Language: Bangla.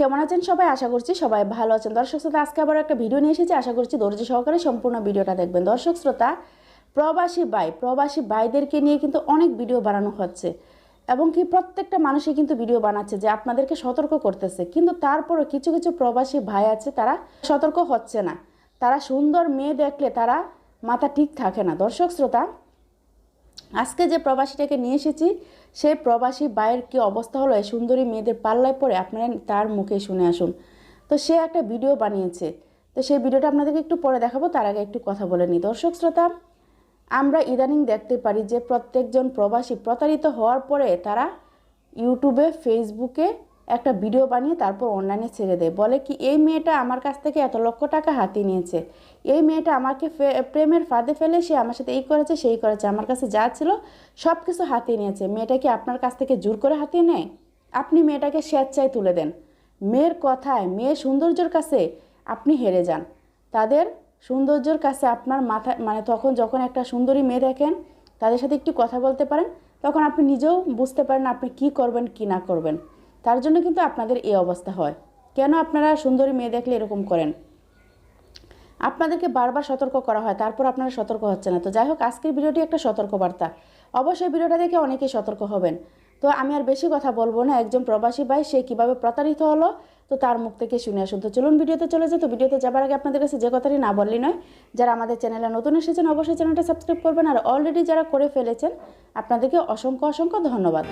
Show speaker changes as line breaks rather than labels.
কেমন আছেন সবাই? আশা করছি সবাই ভালো আছেন। দর্শক শ্রোতা, আজকে আবার একটা ভিডিও নিয়ে এসেছি। আশা করছি ধৈর্য সহকারে সম্পূর্ণ ভিডিওটা দেখবেন। দর্শক শ্রোতা, প্রবাসী বাই প্রবাসী বাইদেরকে নিয়ে কিন্তু অনেক ভিডিও বানানো হচ্ছে এবং কি প্রত্যেকটা মানুষই কিন্তু ভিডিও বানাচ্ছে যে আপনাদেরকে সতর্ক করতেছে। কিন্তু তারপরও কিছু কিছু প্রবাসী ভাই আছে, তারা সতর্ক হচ্ছে না। তারা সুন্দর মেয়ে দেখলে তারা মাথা ঠিক থাকে না। দর্শক শ্রোতা আজকে যে প্রবাসীটাকে নিয়ে এসেছি সেই প্রবাসী বাইয়ের কি অবস্থা হলো, এই সুন্দরী মেয়েদের পাল্লায় পড়ে আপনারা তার মুখে শুনে আসুন। তো সে একটা ভিডিও বানিয়েছে। তো সেই ভিডিওটা আপনাদেরকে একটু পরে দেখাবো, তার আগে একটু কথা বলে নিই। দর্শক শ্রোতা, আমরা ইদানিং দেখতে পারি যে প্রত্যেকজন প্রবাসী প্রতারিত হওয়ার পরে তারা ইউটিউবে, ফেসবুকে একটা ভিডিও বানিয়ে তারপর অনলাইনে ছেড়ে দেয়। বলে কি, এই মেয়েটা আমার কাছ থেকে এত লক্ষ টাকা হাতিয়ে নিয়েছে। এই মেয়েটা আমাকে প্রেমের ফাঁদে ফেলে, সে আমার সাথে এই করেছে, সেই করেছে, আমার কাছে যা ছিল সব কিছু হাতিয়ে নিয়েছে। মেয়েটা কি আপনার কাছ থেকে জোর করে হাতিয়ে নেয়? আপনি মেয়েটাকে স্বেচ্ছায় তুলে দেন। মেয়ের কথায় মেয়ের সৌন্দর্যের কাছে আপনি হেরে যান। তাদের সৌন্দর্যের কাছে আপনার মাথা মানে তখন যখন একটা সুন্দরী মেয়ে দেখেন, তাদের সাথে একটু কথা বলতে পারেন, তখন আপনি নিজেও বুঝতে পারেন আপনি কি করবেন, কি না করবেন। তার জন্য কিন্তু আপনাদের এই অবস্থা হয়। কেন আপনারা সুন্দরী মেয়ে দেখলে এরকম করেন? আপনাদেরকে বারবার সতর্ক করা হয়, তারপর আপনারা সতর্ক হচ্ছে না। তো যাই হোক, আজকের ভিডিওটি একটা সতর্কবার্তা। অবশ্যই ভিডিওটা দেখে অনেকেই সতর্ক হবেন। তো আমি আর বেশি কথা বলব না, একজন প্রবাসী ভাই, সে কীভাবে প্রতারিত হলো, তো তার মুখ থেকে শুনে আসুন। তো চলুন, ভিডিওতে চলে যেত ভিডিওতে যাবার আগে আপনাদের কাছে যে কথাটি না বললি নয়, যারা আমাদের চ্যানেলে নতুন এসেছেন, অবশ্যই চ্যানেলটা সাবস্ক্রাইব করবেন। আর অলরেডি যারা করে ফেলেছেন, আপনাদেরকে অসংখ্য অসংখ্য ধন্যবাদ।